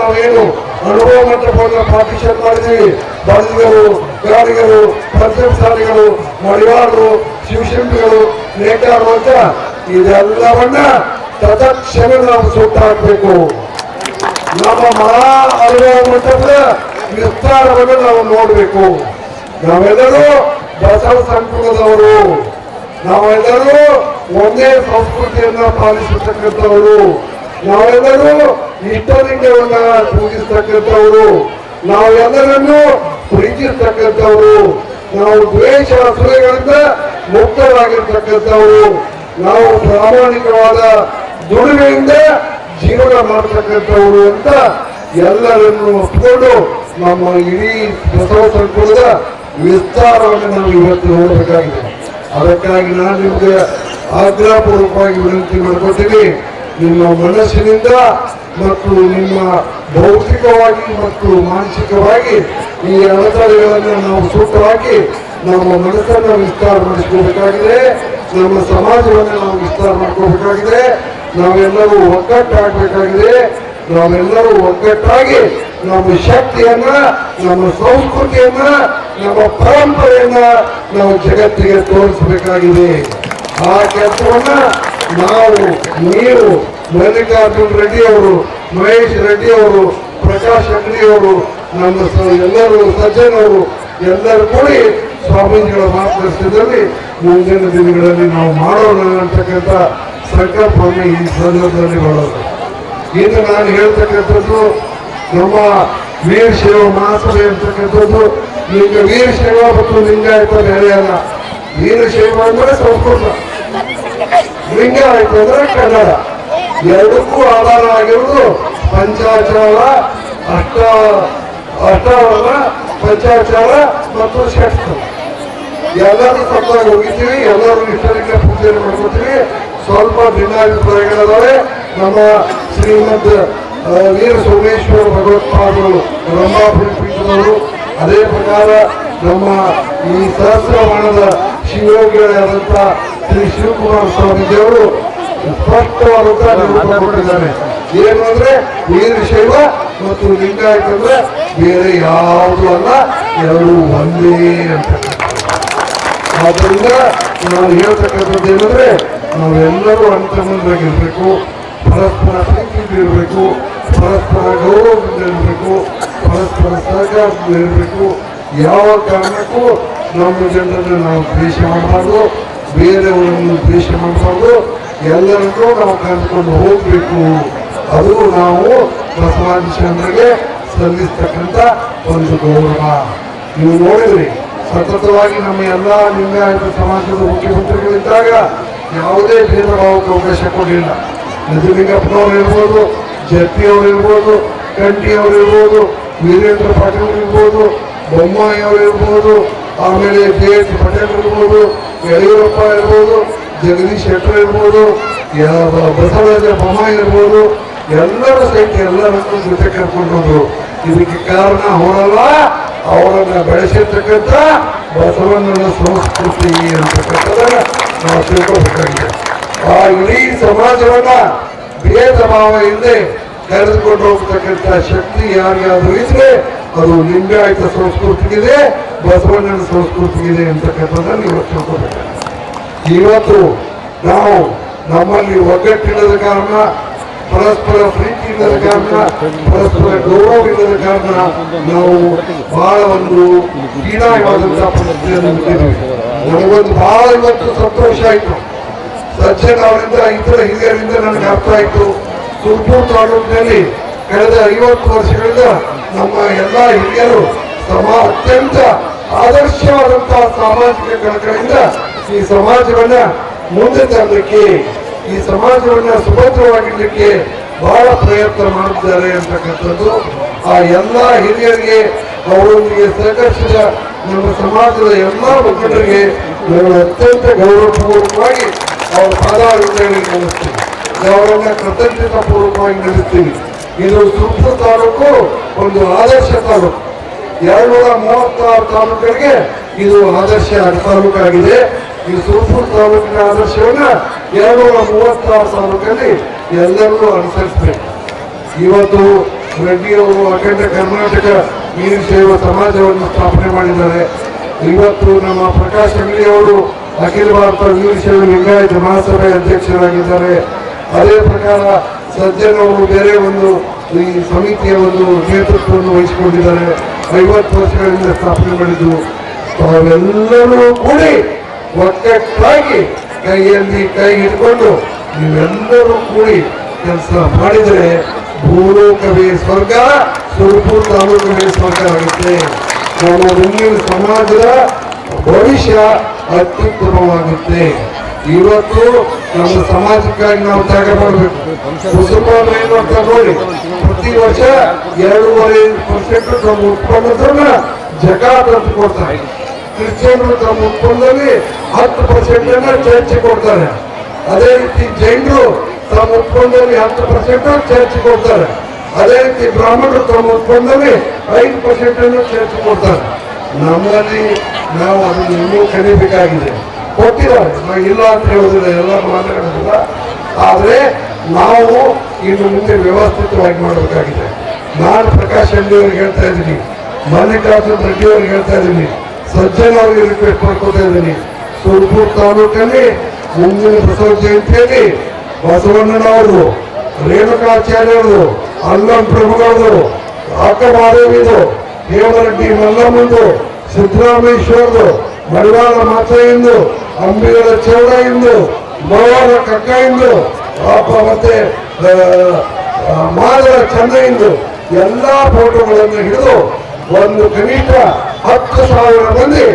ನಾವೇನು ಅನುಭವ ಮಂಟಪವನ್ನು ಪಾರ್ಟಿಷನ್ ಮಾಡಿದ್ದೀವಿ ಬಳಿಗರು ಗಾಡಿಗರು ಪಂಚಮಸಾಲಿಗಳು ಮಡಿವಾರರು ಶಿವಶಿಲ್ಪಿಗಳು, ನೇಕಾರರು ಅಂತ ಇದೆಲ್ಲವನ್ನ ತದಕ್ಷಣ ನಾವು ಸುಟ್ಟಾಕ್ಬೇಕು ನಮ್ಮ ಮಹಾ ಅನುಭವ ಮಂಟಪದ ವಿಸ್ತಾರವನ್ನು ನಾವು ನೋಡಬೇಕು. ನಾವೆಲ್ಲರೂ ಬಸವ ಸಂಕುಲದವರು. ನಾವೆಲ್ಲರೂ ಒಂದೇ ಸಂಸ್ಕೃತಿಯನ್ನ ಪಾಲಿಸತಕ್ಕಂಥವರು. ನಾವೆಲ್ಲರೂ ಪೂಜಿಸ್ತಕ್ಕಂಥವರು ನಾವೆಲ್ಲರನ್ನೂ ಪ್ರೀತಿಸ್ತಕ್ಕಂಥವರು, ನಾವು ದ್ವೇಷ ಅಸೂಯೆಗಳಿಂದ ಮುಕ್ತವಾಗಿರ್ತಕ್ಕಂಥವ್ರು ನಾವು ಪ್ರಾಮಾಣಿಕವಾದ ದುಡಿಮೆಯಿಂದ ಜೀವನ ಮಾಡತಕ್ಕಂಥವರು ಅಂತ ಎಲ್ಲರನ್ನು ಒಪ್ಪಿಕೊಂಡು ನಮ್ಮ ಇಡೀ ಬಸವ ಸಂಕುಲದ ವಿಸ್ತಾರವನ್ನು ನಾವು ಇವತ್ತು ನೋಡಬೇಕಾಗಿದೆ. ಅದಕ್ಕಾಗಿ ನಾನು ನಿಮಗೆ ಆಗ್ರಹಪೂರ್ವಕವಾಗಿ ವಿನಂತಿ ಮಾಡ್ಕೊತೀನಿ ನಿಮ್ಮ ಮನಸ್ಸಿನಿಂದ ಮತ್ತು ನಿಮ್ಮ ಭೌತಿಕವಾಗಿ ಮತ್ತು ಮಾನಸಿಕವಾಗಿ ಈ ಅಡೆತಡೆಗಳನ್ನು ನಾವು ಸೂಕ್ತವಾಗಿ ನಮ್ಮ ಮನಸ್ಸನ್ನು ವಿಸ್ತಾರ ಮಾಡಿಸ್ಕೋಬೇಕಾಗಿದೆ. ನಮ್ಮ ಸಮಾಜವನ್ನು ನಾವು ವಿಸ್ತಾರ ಮಾಡ್ಕೋಬೇಕಾಗಿದೆ. ನಾವೆಲ್ಲರೂ ಒಗ್ಗಟ್ಟಾಗಬೇಕಾಗಿದೆ. ನಾವೆಲ್ಲರೂ ಒಗ್ಗಟ್ಟಾಗಿ ನಮ್ಮ ಶಕ್ತಿಯನ್ನ, ನಮ್ಮ ಸಂಸ್ಕೃತಿಯನ್ನ, ನಮ್ಮ ಪರಂಪರೆಯನ್ನ ನಾವು ಜಗತ್ತಿಗೆ ತೋರಿಸಬೇಕಾಗಿದೆ. ಆ ಕೆಲಸವನ್ನ ನಾವು, ನೀವು ಮಲ್ಲಿಕಾರ್ಜುನ್ ರೆಡ್ಡಿ ಅವರು, ಮಹೇಶ್ ರೆಡ್ಡಿ ಅವರು, ಪ್ರಕಾಶ್ ಅಂಗಡಿ ಅವರು, ನಮ್ಮ ಎಲ್ಲರೂ ಸಜ್ಜನವರು ಎಲ್ಲರೂ ಕೂಡಿ ಸ್ವಾಮೀಜಿಗಳ ಮಾರ್ಗದರ್ಶನದಲ್ಲಿ ಮುಂದಿನ ದಿನಗಳಲ್ಲಿ ನಾವು ಮಾಡೋಣ ಅಂತಕ್ಕಂಥ ಸಂಕಲ್ಪವನ್ನು ಈ ಸಂದರ್ಭದಲ್ಲಿ ಮಾಡೋದು. ಇನ್ನು ನಾನು ಹೇಳ್ತಕ್ಕಂಥದ್ದು, ನಮ್ಮ ವೀರಶೈವ ಮಹಾಸಭೆ ಅಂತಕ್ಕಂಥದ್ದು ಈಗ ವೀರಶೈವ ಮತ್ತು ಲಿಂಗಾಯತ ಬೇರೆ ಅಲ್ಲ. ವೀರಶೈವ ಅಂದರೆ ಸಂಸ್ಕೃತ. ಲಿಂಗಾಯತ ಅಂದರೆ ಕನ್ನಡ. ಎರಡಕ್ಕೂ ಆಧಾರ ಆಗಿರುವುದು ಪಂಚಾಚಾರ ಅಷ್ಟ ಅಷ್ಟಾವರಣ ಪಂಚಾಚಾರ ಮತ್ತು ಶಕ್ತ ಎಲ್ಲರೂ ತಪ್ಪಾಗಿ ಹೋಗಿದ್ದೀವಿ, ಎಲ್ಲರೂ ಇಷ್ಟರಿಂದ ಪೂಜೆಯನ್ನು ಮಾಡ್ಕೊತೀವಿ. ಸ್ವಲ್ಪ ಭಿನ್ನಾಭಿಪ್ರಾಯಗಳಾದರೆ ನಮ್ಮ ಶ್ರೀಮದ್ ವೀರ ಸೋಮೇಶ್ವರ ಭಗವತ್ಪಾದರು ಬ್ರಹ್ಮಾಪುರಿ ಪೀಠದವರು, ಅದೇ ಪ್ರಕಾರ ನಮ್ಮ ಈ ಸಹಸ್ರವಾಣದ ಶಿವಯೋಗಿಗಳಾದಂಥ ಶ್ರೀ ಶಿವಕುಮಾರ ಸ್ವಾಮೀಜಿಯವರು ನಿರೂಪಣೆ ಕೊಟ್ಟಿದ್ದಾರೆ. ಏನು ಅಂದ್ರೆ ವೀರಶೈವ ಮತ್ತು ಲಿಂಗಾಯತ ಅಂದ್ರೆ ಬೇರೆ ಯಾವುದು ಅಲ್ಲ ಎರಡು ಒಂದೇ ಅಂತ. ಆದ್ದರಿಂದ ನಾವು ಹೇಳ್ತಕ್ಕಂಥದ್ದು ಏನಂದ್ರೆ ನಾವೆಲ್ಲರೂ ಅಂತಮಂದ್ರಾಗಿರ್ಬೇಕು ಪರಸ್ಪರ ಪ್ರೀತಿಯಿಂದ ಇರಬೇಕು ಪರಸ್ಪರ ಗೌರವದಿಂದ ಇರಬೇಕು ಪರಸ್ಪರ ಸಹಕಾರದಿಂದ ಇರಬೇಕು. ಯಾವ ಕಾರಣಕ್ಕೂ ನಮ್ಮ ಜನರನ್ನು ನಾವು ದ್ವೇಷ ಮಾಡಬಾರ್ದು ಬೇರೆಯವರನ್ನು ದ್ವೇಷ ಮಾಡಬಾರ್ದು. ಎಲ್ಲರನ್ನೂ ನಾವು ಕರೆದುಕೊಂಡು ಹೋಗಬೇಕು. ಅದು ನಾವು ಬಸವಾದಿಶಂದ್ರಿಗೆ ಸಲ್ಲಿಸ್ತಕ್ಕಂಥ ಒಂದು ಗೌರವ. ನೀವು ನೋಡಿದ್ರಿ, ಸತತವಾಗಿ ನಮ್ಮ ಎಲ್ಲ ಲಿಂಗಾಯತ ಸಮಾಜದ ಮುಖ್ಯಮಂತ್ರಿಗಳಿದ್ದಾಗ ಯಾವುದೇ ಭೇದ ಭಾವಕ್ಕೆ ಅವಕಾಶ ಕೊಡಲಿಲ್ಲ. ನಿಜಲಿಂಗಪ್ಪನವ್ರು ಇರ್ಬೋದು ಜಟ್ಟಿಯವರು ಇರ್ಬೋದು ಕಂಠಿಯವರು ಇರ್ಬೋದು, ವೀರೇಂದ್ರ ಪಾಟೀಲ್ ಇರ್ಬೋದು ಬೊಮ್ಮಾಯಿ ಅವರು ಇರ್ಬೋದು, ಆಮೇಲೆ ಜೆ ಎಸ್ ಪಟೇಲ್ ಇರ್ಬೋದು, ಯಡಿಯೂರಪ್ಪ ಇರ್ಬೋದು ಜಗದೀಶ್ ಶೆಟ್ಟರ್ ಇರ್ಬೋದು ಬಸವರಾಜ ಬೊಮ್ಮ ಇರ್ಬೋದು, ಎಲ್ಲರ ಸಹಿತ ಎಲ್ಲರನ್ನೂ ಜೊತೆ ಕರ್ಕೊಂಡು ಇದಕ್ಕೆ ಕಾರಣ ಅವರಲ್ಲ ಅವರನ್ನ ಬೆಳೆಸಿರ್ತಕ್ಕಂಥ ಬಸವಣ್ಣನ ಸಂಸ್ಕೃತಿ ಅಂತಕ್ಕಂಥದ್ದನ್ನ ನಾವು ತಿಳ್ಕೊಬೇಕಾಗಿದೆ ಆ ಇಡೀ ಸಮಾಜವನ್ನ ಭೇದ ಭಾವ ಇಲ್ಲದೆ ಕರೆದುಕೊಂಡು ಹೋಗ್ತಕ್ಕಂಥ ಶಕ್ತಿ ಯಾರಿಗಾದ್ರೂ ಇದ್ರೆ ಅದು ಲಿಂಗಾಯತ ಸಂಸ್ಕೃತಿಗಿದೆ, ಬಸವಣ್ಣನ ಸಂಸ್ಕೃತಿಗಿದೆ ಅಂತಕ್ಕಂಥದ್ದನ್ನು ಇವತ್ತು ತಿಳ್ಕೊಬೇಕಾಗಿದೆ ಇವತ್ತು ನಾವು ನಮ್ಮಲ್ಲಿ ಒಗ್ಗಟ್ಟಿಲ್ಲದ ಕಾರಣ, ಪರಸ್ಪರ ಪ್ರೀತಿ ಇಲ್ಲದ ಕಾರಣ, ಪರಸ್ಪರ ಗೌರವ ಇಲ್ಲದ ಕಾರಣ ನಾವು ಬಹಳ ಒಂದು ಹೀನಾಯವಾದಂತಹ ಪರಿಸ್ಥಿತಿಯನ್ನು ನನಗೊಂದು ಬಹಳ ಇವತ್ತು ಸಂತೋಷ ಆಯಿತು. ಸಜ್ಜನ್ ಅವರಿಂದ, ಇತರ ಹಿರಿಯರಿಂದ ನನಗೆ ಅರ್ಥ ಆಯಿತು. ತುಮಕೂರು ತಾಲೂಕಿನಲ್ಲಿ ಕಳೆದ ಐವತ್ತು ವರ್ಷಗಳಿಂದ ನಮ್ಮ ಎಲ್ಲ ಹಿರಿಯರು ಸಮ ಅತ್ಯಂತ ಆದರ್ಶವಾದಂತಹ ಸಾಮಾಜಿಕ ಕಳಕಳಿಯಿಂದ ಈ ಸಮಾಜವನ್ನ ಮುಂದೆ ತರಲಿಕ್ಕೆ, ಈ ಸಮಾಜವನ್ನ ಸುಭದ್ರವಾಗಿರ್ಲಿಕ್ಕೆ ಬಹಳ ಪ್ರಯತ್ನ ಮಾಡುತ್ತಿದ್ದಾರೆ ಅಂತಕ್ಕಂಥದ್ದು. ಆ ಎಲ್ಲ ಹಿರಿಯರಿಗೆ, ಅವರೊಂದಿಗೆ ಸಹಕರಿಸಿದ ನಮ್ಮ ಸಮಾಜದ ಎಲ್ಲ ಮುಖಂಡರಿಗೆ ನಾನು ಅತ್ಯಂತ ಗೌರವಪೂರ್ವಕವಾಗಿ ಅವರ ಪಾದಾಭಿವಂದನೆಗಳಿಗೆ ನಡೆಸ್ತೀನಿ ಅವರನ್ನ ಕೃತಜ್ಞತಾ ಪೂರ್ವಕವಾಗಿ ನಡೆಸ್ತೀನಿ. ಇದು ಸುಪ್ತ ತಾಲೂಕು, ಒಂದು ಆದರ್ಶ ತಾಲೂಕು. ಎರಡ್ನೂರ ಮೂವತ್ತಾರು ತಾಲೂಕರಿಗೆ ಇದು ಆದರ್ಶ ತಾಲೂಕಾಗಿದೆ ಈ ಸೂಪರ್ ತಾಲೂಕಿನ ಆದರ್ಶವನ್ನ ಎರಡ್ನೂರ ಮೂವತ್ತಾರು ತಾಲೂಕಲ್ಲಿ ಎಲ್ಲರೂ ಅನುಸರಿಸಬೇಕು. ಇವತ್ತು ರೆಡ್ಡಿಯವರು ಅಖಂಡ ಕರ್ನಾಟಕ ನೀರು ಸೇವಾ ಸಮಾಜವನ್ನು ಸ್ಥಾಪನೆ ಮಾಡಿದ್ದಾರೆ. ಇವತ್ತು ನಮ್ಮ ಪ್ರಕಾಶ್ ಅವರು ಅಖಿಲ ಭಾರತ ವೀರಶೈವ ಸೇವೆ ಲಿಂಗಾಯತ ಮಹಾಸಭೆ ಅಧ್ಯಕ್ಷರಾಗಿದ್ದಾರೆ. ಅದೇ ಪ್ರಕಾರ ಸಜ್ಜನ್ ಅವರು ಬೇರೆ ಒಂದು ಈ ಸಮಿತಿಯ ಒಂದು ನೇತೃತ್ವವನ್ನು ವಹಿಸಿಕೊಂಡಿದ್ದಾರೆ. ಐವತ್ತು ವರ್ಷಗಳಿಂದ ಸ್ಥಾಪನೆ ಮಾಡಿದ್ದು. ತಾವೆಲ್ಲರೂ ಕೂಡಿ ಒಕ್ಕಟ್ಟಾಗಿ ಕೈಯಲ್ಲಿ ಕೈ ಇಟ್ಕೊಂಡು ನೀವೆಲ್ಲರೂ ಕೂಡಿ ಕೆಲಸ ಮಾಡಿದರೆ ಭೂಲೋಕವೇ ಸ್ವರ್ಗ, ಸುರಪುರ ತಾಲೂಕವೇ ಸ್ವರ್ಗ ಆಗುತ್ತೆ. ನಮ್ಮ ಮುಂದಿನ ಸಮಾಜದ ಭವಿಷ್ಯ ಅತ್ಯುತ್ತಮವಾಗುತ್ತೆ. ಇವತ್ತು ನಮ್ಮ ಸಮಾಜಕ್ಕಾಗಿ ನಾವು ತ್ಯಾಗ ಮಾಡಬೇಕು. ಮುಸಲ್ಮಾನರು ಏನು ನೋಡಿ. ಪ್ರತಿ ವರ್ಷ ಎರಡೂವರೆ ಪರ್ಸೆಂಟ್ ನಮ್ಮ ಉತ್ಪನ್ನದನ್ನ ಅಂತ ಕೊಡ್ತಾರೆ. ಕ್ರಿಶ್ಚಿಯನ್ರು ತಮ್ಮ ಉತ್ಪನ್ನದಲ್ಲಿ ಹತ್ತು ಪರ್ಸೆಂಟ್ ಅನ್ನ ಚರ್ಚ್ ಕೊಡ್ತಾರೆ. ಅದೇ ರೀತಿ ಜೈನರು ತಮ್ಮ ಉತ್ಪನ್ನದಲ್ಲಿ ಹತ್ತು ಪರ್ಸೆಂಟ್ ಚರ್ಚ್ ಕೊಡ್ತಾರೆ. ಅದೇ ರೀತಿ ಬ್ರಾಹ್ಮಣರು ತಮ್ಮ ಉತ್ಪನ್ನದಲ್ಲಿ ಐದು ಪರ್ಸೆಂಟ್ ಅನ್ನು ಚರ್ಚ್ ಕೊಡ್ತಾರೆ. ನಮ್ಮಲ್ಲಿ ನಾವು ಅದನ್ನು ಇನ್ನೂ ಕಲಿಬೇಕಾಗಿದೆ. ಕೊಟ್ಟಿದ್ದಾರೆ ನಾವು ಇಲ್ಲ ಅಂತ ಹೇಳೋದಿಲ್ಲ ಎಲ್ಲ ಮಾತಾಡೋದಿಲ್ಲ ಆದರೆ ನಾವು ಇನ್ನು ಮುಂದೆ ವ್ಯವಸ್ಥಿತವಾಗಿ ಮಾಡಬೇಕಾಗಿದೆ. ನಾನು ಪ್ರಕಾಶ್ ರೆಡ್ಡಿ ಅವ್ರಿಗೆ ಹೇಳ್ತಾ ಇದ್ದೀನಿ. ಮಲ್ಲಿಕಾರ್ಜುನ್ ರೆಡ್ಡಿ ಅವ್ರಿಗೆ ಹೇಳ್ತಾ ಇದ್ದೀನಿ. ಸಜ್ಜನ್ ನಾವು ರಿಕ್ವೆಸ್ಟ್ ಮಾಡ್ಕೊತಾ ಇದ್ದೀನಿ ತಾಲೂಕಲ್ಲಿ ಮುಂದಿನ ಬಸವ ಜಯಂತಿಯಲ್ಲಿ ಬಸವಣ್ಣನವರು, ರೇಣುಕಾಚಾರ್ಯರು, ಅಲ್ಲಂ ಪ್ರಭುಗಳದು ಅಕ್ಕ ಮಾದೇವಿದು ಹೇಮರೆಡ್ಡಿ ಮಲ್ಲಮ್ಮಂದು ಸಿದ್ದರಾಮೇಶ್ವರದು ಮಡಿವಾಳ ಮಾತೆಯಿಂದ, ಅಂಬಿಗರ ಚೌಡಯಿಂದ ಕಕ್ಕ ಇಂದು ಪಾಪ ಮತ್ತೆ ಮಾದರ ಚಂದ ಇಂದು ಎಲ್ಲಾ ಫೋಟೋಗಳನ್ನು ಹಿಡಿದು ಒಂದು ಕನಿಷ್ಠ ಹತ್ತು ಸಾವಿರ ಮಂದಿ